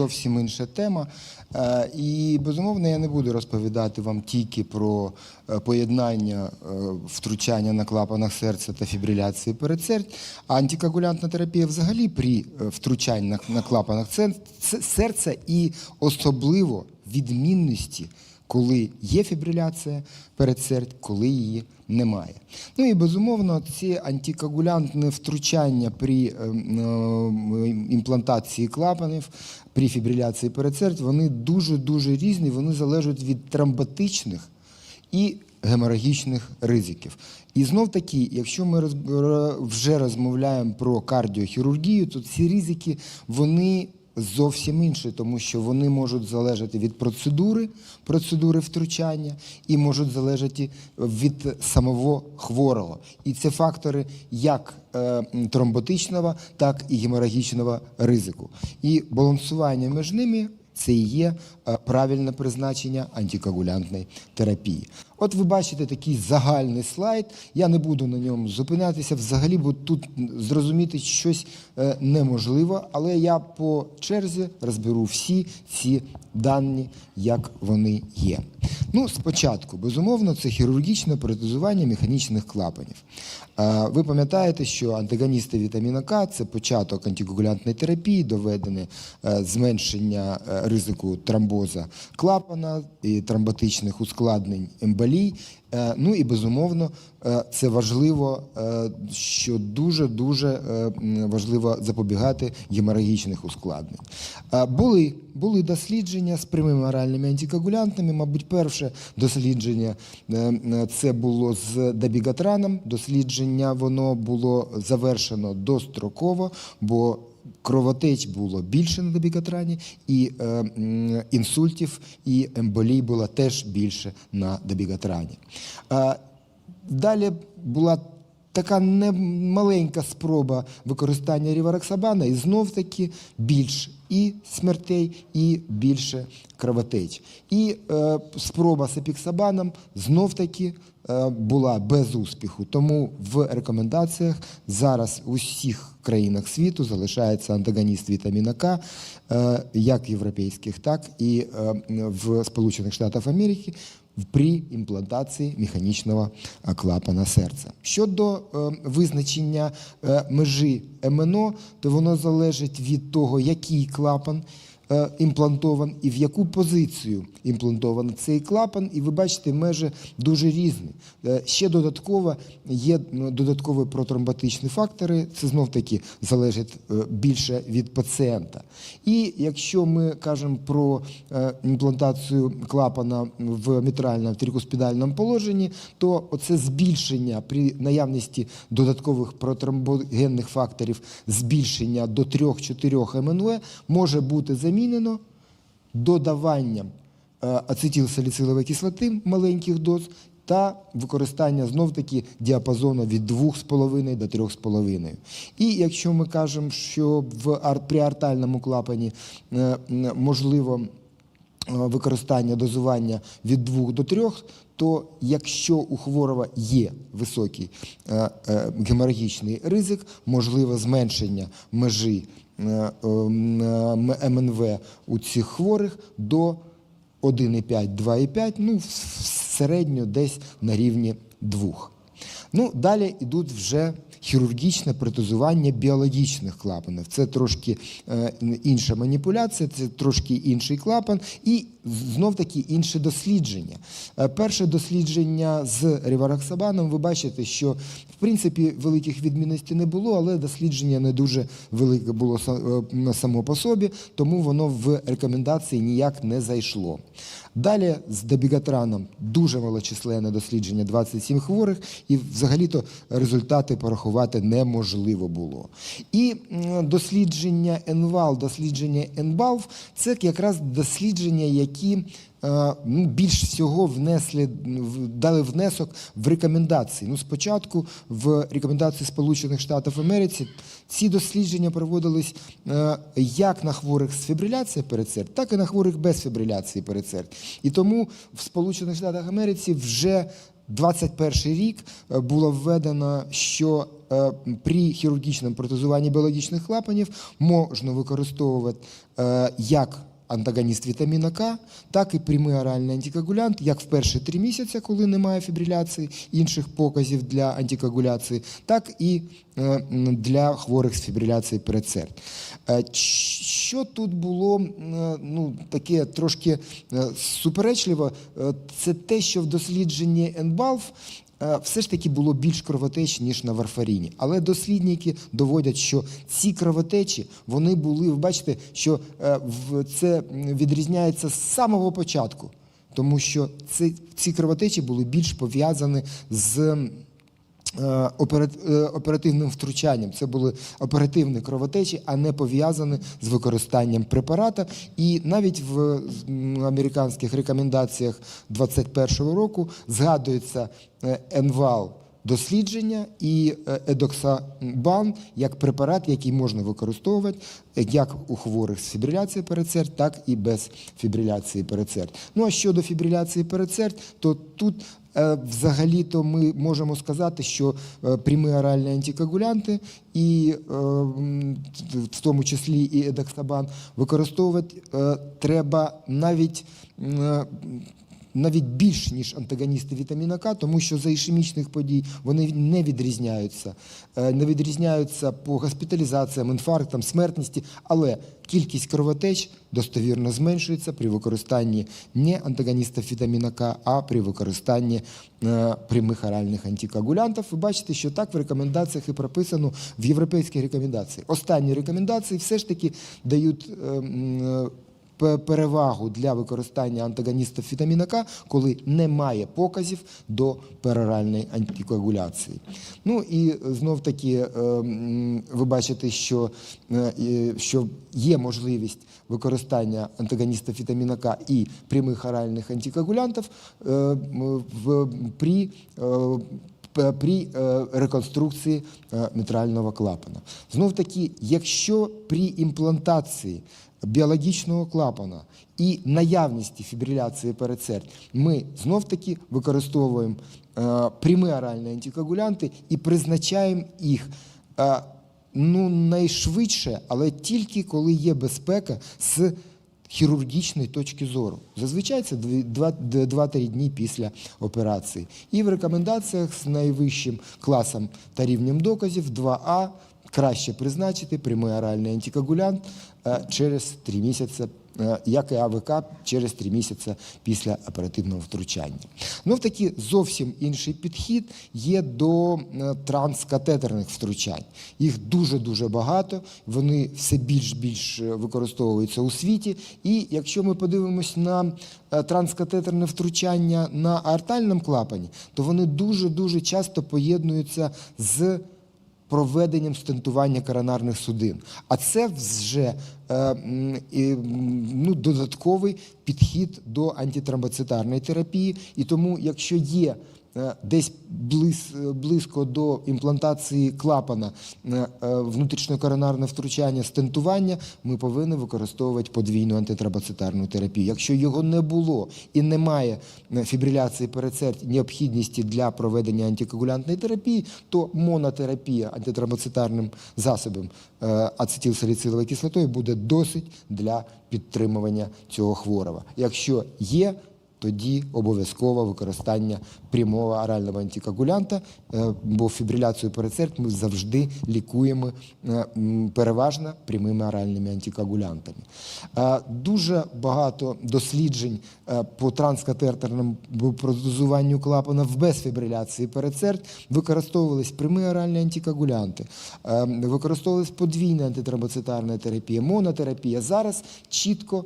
зовсім інша тема. Е, І безумовно я не буду розповідати вам тільки про е, поєднання е, втручання на клапанах серця та фібриляції передсердь, а антикоагулянтна терапія взагалі при втручаннях на- на клапанах серця і особливо відмінності коли є фібриляція передсердь, коли її немає. Ну і безумовно, ці антикоагулянтне втручання при е, е, імплантації клапанів, при фібриляції передсердь, вони дуже-дуже різні, вони залежать від тромботичних і геморагічних ризиків. І знов таки, якщо ми розб- вже розмовляємо про кардіохірургію, то ці ризики вони зовсім інші, тому що вони можуть залежати від процедури, процедури втручання, і можуть залежати від самого хворого. І це фактори як е, тромботичного, так і геморагічного ризику. І балансування між ними це і є е, правильне призначення антикоагулянтної терапії. От ви бачите такий загальний слайд. Я не буду на ньому зупинятися взагалі, бо тут зрозуміти щось е, неможливо, але я по черзі розберу всі ці дані, як вони є. Ну, спочатку, безумовно, це хірургічне протезування механічних клапанів. Е, Ви пам'ятаєте, що антагоністи вітаміна К це початок антикоагулянтної терапії, доведене е, зменшення ризику тромбоза клапана і тромботичних ускладнень емболій. Е, Ну і безумовно, е, це важливо, е, що дуже дуже важливо запобігати геморагічних ускладнень. Були, були дослідження з прямими оральними антикоагулянтами. Мабуть, перше дослідження це було з дабігатраном. Дослідження воно було завершено достроково, бо Кровотеч було більше на добігатрані, і е, інсультів і емболій було теж більше на дебікатрані. Е, далі була така немаленька спроба використання рівароксабана, і знов таки більш і смертей, і більше кровотеч. І е, спроба з епіксабаном знов таки е, була без успіху. Тому в рекомендаціях зараз у всіх країнах світу залишається антагоніст вітаміна К, е, як європейських, так і е, в Сполучених Штатах Америки при імплантації механічного е, клапана серця. Щодо е, визначення е, межі МНО, то воно залежить від того, який клапан імплантован і в яку позицію імплантований цей клапан. І ви бачите, межі дуже різні. Е, Ще додатково є ну, додаткові протромботичні фактори. Це знов таки залежить е, більше від пацієнта. І якщо ми кажемо про е, імплантацію клапана в мітральному трикуспідальному положенні, то оце збільшення при наявності додаткових протромбогенних факторів, збільшення до 3-4 МНВ може бути замінено додаванням е, ацетилсаліцилової кислоти маленьких доз та використання знов-таки діапазону від 2,5 до 3,5. І якщо ми кажемо, що в ар- при артальному клапані е, можливо е, використання дозування від 2 до 3, то якщо у хворого є високий геморагічний ризик, можливо зменшення межі МНВ у цих хворих до 1,5, 2,5, ну, середньо десь на рівні 2. Ну, далі йдуть вже хірургічне протезування біологічних клапанів. Це трошки е, інша маніпуляція, це трошки інший клапан і знов таки інше дослідження. Е, перше дослідження з рівароксабаном, ви бачите, що в принципі великих відмінностей не було, але дослідження не дуже велике було е, само по собі, тому воно в рекомендації ніяк не зайшло. Далі з добігатраном дуже малочисленне дослідження 27 хворих, і взагалі-то результати порахувати неможливо було. І дослідження НВАЛ, дослідження НБАЛВ – це якраз дослідження, які е, ну, більш всього внесли, дали внесок в рекомендації. Ну, спочатку в рекомендації Сполучених Штатів Америці ці дослідження проводились е, як на хворих з фібриляцією передсердь, так і на хворих без фібриляції передсердь. І тому в Сполучених Штатах Америці вже 21 рік е, було введено, що е, при хірургічному протезуванні біологічних клапанів можна використовувати е, як антагоніст вітаміна К, так і прямий оральний антикоагулянт, як в перші три місяці, коли немає фібриляції, інших показів для антикоагуляції, так і е, для хворих з фібриляцією передсердь. Е, Що тут було е, ну, таке трошки суперечливо, це те, що в дослідженні е, все ж таки було більш кровотеч, ніж на варфаріні. Але дослідники доводять, що ці кровотечі вони були, ви бачите, що е, це відрізняється з самого початку, тому що це, ці кровотечі були більш пов'язані з. Оперативним втручанням. Це були оперативні кровотечі, а не пов'язані з використанням препарата. І навіть в американських рекомендаціях 2021 року згадується НВАЛ. енвал дослідження і е, едоксабан як препарат, який можна використовувати як у хворих з фібриляцією передсердь, так і без фібриляції передсердь. Ну а щодо фібриляції передсердь, то тут Е, Взагалі-то ми можемо сказати, що е, прямі оральні антикоагулянти, і в тому числі і едексабан, використовувати треба навіть. Е, Навіть більш ніж антагоністи вітаміна К, тому що за ішемічних подій вони не відрізняються, Е, не відрізняються по госпіталізаціям, інфарктам, смертності, але кількість кровотеч достовірно зменшується при використанні не антагоністів вітаміна К, а при використанні е, прямих оральних антикоагулянтів. Ви бачите, що так в рекомендаціях і прописано в європейській рекомендації. Останні рекомендації все ж таки дають. Перевагу для використання антагоністів вітаміна К, коли немає показів до пероральної антикоагуляції. Ну і знов таки е, ви бачите, що, е, що є можливість використання антагоністів вітаміна К і прямих оральних антикоагулянтів е, при при е, реконструкції е, мітрального клапана. Знов таки, якщо при імплантації біологічного клапана і наявності фібриляції передсердь ми знов таки використовуємо е, прямі оральні антикоагулянти і призначаємо їх. е, Ну, найшвидше, але тільки коли є безпека з хірургічної точки зору. Зазвичай це 2-3 дні після операції. І в рекомендаціях з найвищим класом та рівнем доказів 2А краще призначити прямий оральний антикоагулянт е, через 3 місяці, як і АВК через 3 місяці після оперативного втручання. Ну, в таки зовсім інший підхід є до е, транскатетерних втручань. Їх дуже-дуже багато, вони все більш-більш е, використовуються у світі. І якщо ми подивимось на е, транскатетерне втручання на аортальному клапані, то вони дуже-дуже часто поєднуються з проведенням стентування коронарних судин. А це вже е, е, ну, додатковий підхід до антитромбоцитарної терапії. І тому, якщо є десь близь, е, близько до імплантації клапана е, е, внутрішньокоронарне втручання, стентування, ми повинні використовувати подвійну антитромбоцитарну терапію. Якщо його не було і немає е, фібриляції передсердь необхідності для проведення антикоагулянтної терапії, то монотерапія антитромбоцитарним засобом е, ацетилсаліциловою кислотою буде досить для підтримування цього хворого. Якщо є тоді обов'язково використання прямого орального антикоагулянта, е, бо фібриляцію передсердь ми завжди лікуємо е, переважно прямими оральними антикоагулянтами. Е, Дуже багато досліджень по транскатертерному протезуванню клапанів без фібриляції передсердь використовувались прямі оральні антикоагулянти, використовувалась подвійна антитромбоцитарна терапія, монотерапія. Зараз чітко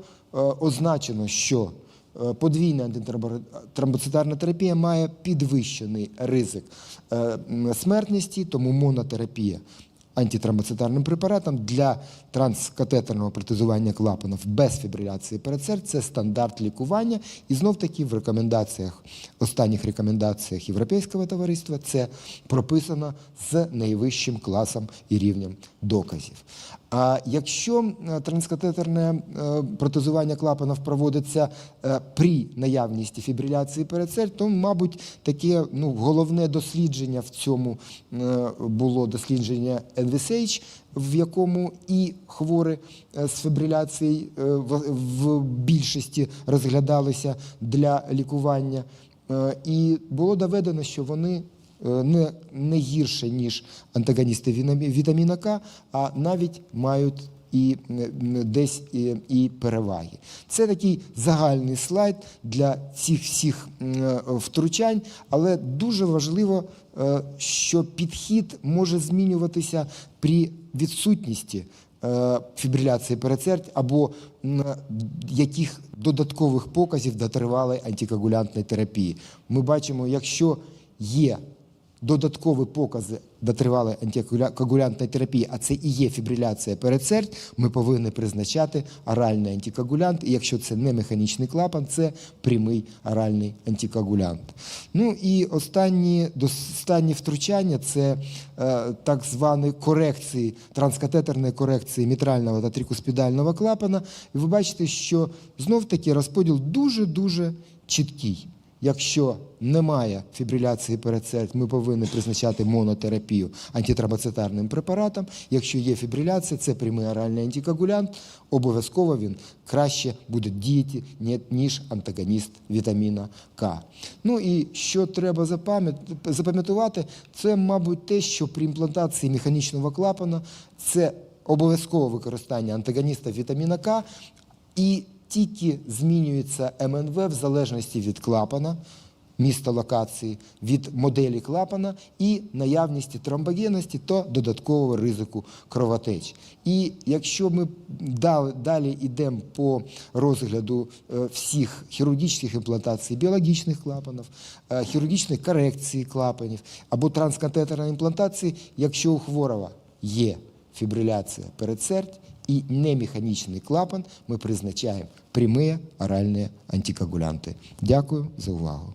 означено, що Подвійна антитромбоцитарна терапія має підвищений ризик е, смертності, тому монотерапія антитромбоцитарним препаратом для транскатетерного протезування клапанів без фібриляції передсердь – це стандарт лікування. І знов таки в рекомендаціях, останніх рекомендаціях Європейського товариства це прописано з найвищим класом і рівнем доказів. А якщо е, транскатетерне е, протезування клапанів проводиться е, при наявності фібриляції передсердь, то, мабуть, таке ну, головне дослідження в цьому було дослідження NVSH, в якому і хворі е, з фібриляцією в, більшості розглядалися для лікування. І було доведено, що вони не, не гірше, ніж антагоністи вітаміна К, а навіть мають і е, десь і, і переваги. Це такий загальний слайд для цих всіх е, втручань, але дуже важливо, е, що підхід може змінюватися при відсутності е, фібриляції передсердь або яких додаткових показів до тривалої антикоагулянтної терапії. Ми бачимо, якщо є додаткові покази до тривалої антикоагулянтної терапії, а це і є фібриляція передсердь, ми повинні призначати оральний антикоагулянт. І якщо це не механічний клапан, це прямий оральний антикоагулянт. Ну і останні, останні втручання це е, так звані корекції, транскатетерної корекції мітрального та трикуспідального клапана. І ви бачите, що знов-таки розподіл дуже-дуже чіткий. Якщо немає фібриляції передсердь, ми повинні призначати монотерапію антитромбоцитарним препаратом. Якщо є фібриляція, це прямий оральний антикоагулянт. Обов'язково він краще буде діяти, ніж антагоніст вітаміна К. Ну і що треба запам'ят- запам'ятувати, це, мабуть, те, що при імплантації механічного клапана це обов'язкове використання антагоніста вітаміна К і тільки змінюється МНВ в залежності від клапана, міста локації, від моделі клапана і наявності тромбогенності та додаткового ризику кровотеч. І якщо ми далі, йдемо по розгляду е, всіх хірургічних імплантацій, біологічних клапанів, е, хірургічної корекції клапанів або транскатетерної імплантації, якщо у хворого є фібриляція передсердь і немеханічний клапан, ми призначаємо прямі оральні антикоагулянти. Дякую за увагу.